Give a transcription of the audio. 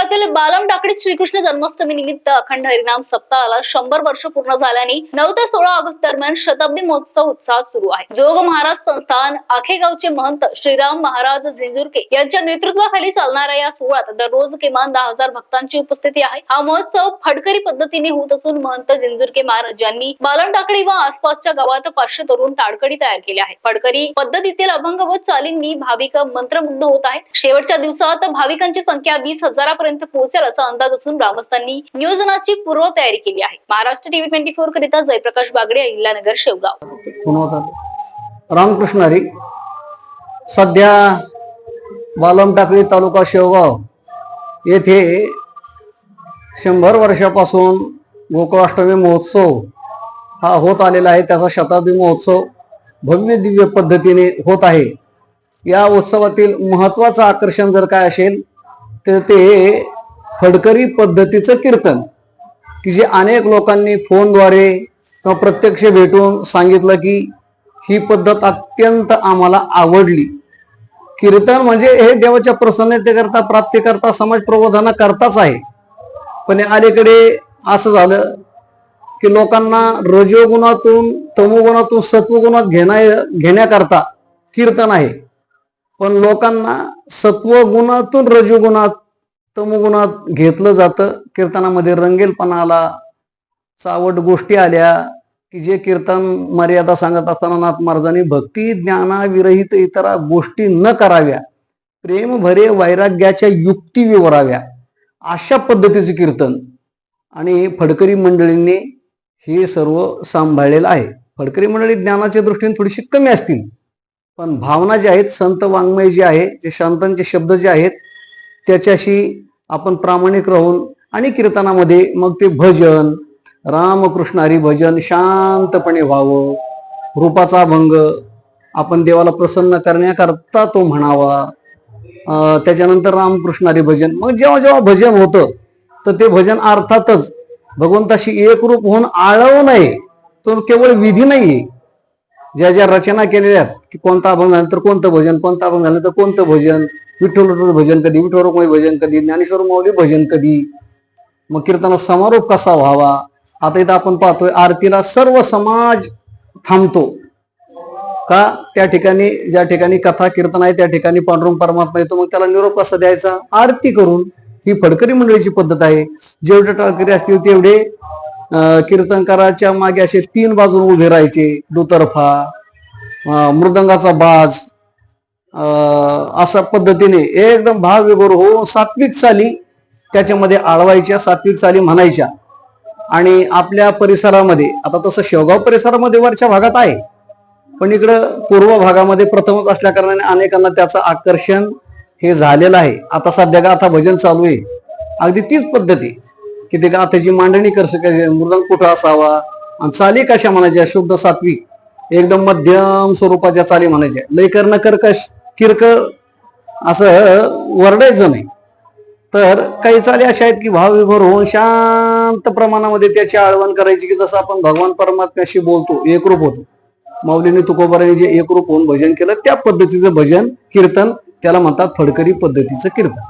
विभागातील बालम टाकडी श्रीकृष्ण जन्माष्टमी निमित्त अखंड हरिनाम सप्ताहाला शंभर वर्ष पूर्ण झाल्याने नऊ ते सोळा ऑगस्ट दरम्यान शताब्दी महोत्सव उत्साहात सुरू आहे. जोग महाराज संस्थान आखेगावचे महंत श्रीराम महाराज झिंजुरके यांच्या नेतृत्वाखाली चालणाऱ्या या सोहळ्यात दररोज किमान दहा हजार भक्तांची उपस्थिती आहे. हा महोत्सव फडकरी पद्धतीने होत असून महंत झिंजुरके महाराज यांनी बालम टाकडी व आसपासच्या गावात पाचशे तरुण ताडकडी तयार केल्या आहे. फडकरी पद्धतीतील अभंग व चालींनी भाविक मंत्रमुग्ध होत आहेत. शेवटच्या दिवसात भाविकांची संख्या वीस हजारापर्यंत पोहोचेल असा अंदाज असून ग्रामस्थांनी नियोजनाची पूर्व तयारी केली आहे. महाराष्ट्र टीव्ही ट्वेंटी फोर करिता जयप्रकाश बागडे अहिल्यानगर शेवगाव. रामकृष्ण हरी. सध्या बालम टाकळी तालुका शेवगाव येथे शंभर वर्षापासून गोकुळाष्टमी महोत्सव हा होत आलेला आहे. त्याचा शताब्दी महोत्सव भव्य दिव्य पद्धतीने होत आहे. या उत्सवातील महत्वाचं आकर्षण जर काय असेल तर ते फडकरी पद्धतीचं कीर्तन. की जे अनेक लोकांनी फोनद्वारे किंवा प्रत्यक्ष भेटून सांगितलं की ही पद्धत अत्यंत आम्हाला आवडली. कीर्तन म्हणजे हे देवाच्या प्रसन्नतेकरता प्राप्तीकरता समाज प्रबोधना करताच आहे. पण अलीकडे असं झालं की लोकांना रजोगुणातून तमोगुणातून सत्वगुणात घेण्या घेण्याकरता कीर्तन आहे. पण लोकांना सत्वगुणातून रजुगुणात तमोगुणात घेतलं जातं. कीर्तनामध्ये रंगेलपणा आला चावट गोष्टी आल्या की जे कीर्तन मर्यादा सांगत असताना नाथ महाराजांनी भक्ती ज्ञानाविरहित इतर गोष्टी न कराव्या. प्रेम भरे वैराग्याच्या युक्ती विवराव्या. अशा पद्धतीचं कीर्तन. आणि फडकरी मंडळींनी हे सर्व सांभाळलेलं आहे. फडकरी मंडळी ज्ञानाच्या दृष्टीने थोडीशी कमी असतील. पण भावना ज्या आहेत संत वाङ्मय जे आहे जे संतांचे शब्द जे आहेत त्याच्याशी आपण प्रामाणिक राहून आणि कीर्तनामध्ये मग ते भजन रामकृष्णारी भजन शांतपणे व्हावं. रूपाचा भंग आपण देवाला प्रसन्न करण्याकरता तो म्हणावा. त्याच्यानंतर रामकृष्णारी भजन मग जेव्हा जेव्हा भजन होतं तर ते भजन अर्थातच भगवंताशी एकरूप होऊन आळवू नये. तो केवळ विधी नाहीये. ज्या ज्या रचना केलेल्या आहेत की कोणता अभंग झाल्यानंतर कोणतं भजन कोणता अभंग झाल्यानंतर कोणतं भजन विठ्ठल भजन कधी विठ्ठल भजन कधी ज्ञानेश्वर माऊली भजन कधी मग कीर्तनात समारोप कसा व्हावा? आता इथं आपण पाहतोय आरतीला सर्व समाज थांबतो. का? त्या ठिकाणी ज्या ठिकाणी कथा कीर्तन आहे त्या ठिकाणी पांडुरंग परमात्मा येतो मग त्याला निरोप कसा द्यायचा? आरती करून ही फडकरी मंडळीची पद्धत आहे. जेवढे टाळकरी असतील तेवढे कीर्तनकाराच्या मागे असे तीन बाजून उभे राहायचे. दुतर्फा मृदंगाचा बाज अशा पद्धतीने एकदम भाव विभोर होऊन सात्विक चाली त्याच्यामध्ये आळवायच्या सात्विक चाली म्हणायच्या. आणि आपल्या परिसरामध्ये आता तसं शेवगाव परिसरामध्ये वरच्या भागात आहे. पण इकडं पूर्व भागामध्ये प्रथमच असल्या कारणाने अनेकांना त्याचं आकर्षण हे झालेलं आहे. आता सध्या आता भजन चालू आहे. अगदी तीच पद्धती. की ते गाथेची मांडणी कसं काय मृदंग कुठं असावा? आणि चाली कशा म्हणायच्या? शुद्ध सात्विक. एकदम मध्यम स्वरूपाच्या चाली म्हणायच्या. लयकर न कर्कश किरकळ. असं वरडायचं नाही. तर काही चाली अशा आहेत की भावविभोर होऊन शांत प्रमाणामध्ये त्याची आळवण करायची की जसं आपण भगवान परमात्म्याशी बोलतो एकरूप होतो. माऊलीने तुकोबाराने जे एकरूप होऊन भजन केलं त्या पद्धतीचं भजन कीर्तन त्याला म्हणतात फडकरी पद्धतीचं कीर्तन.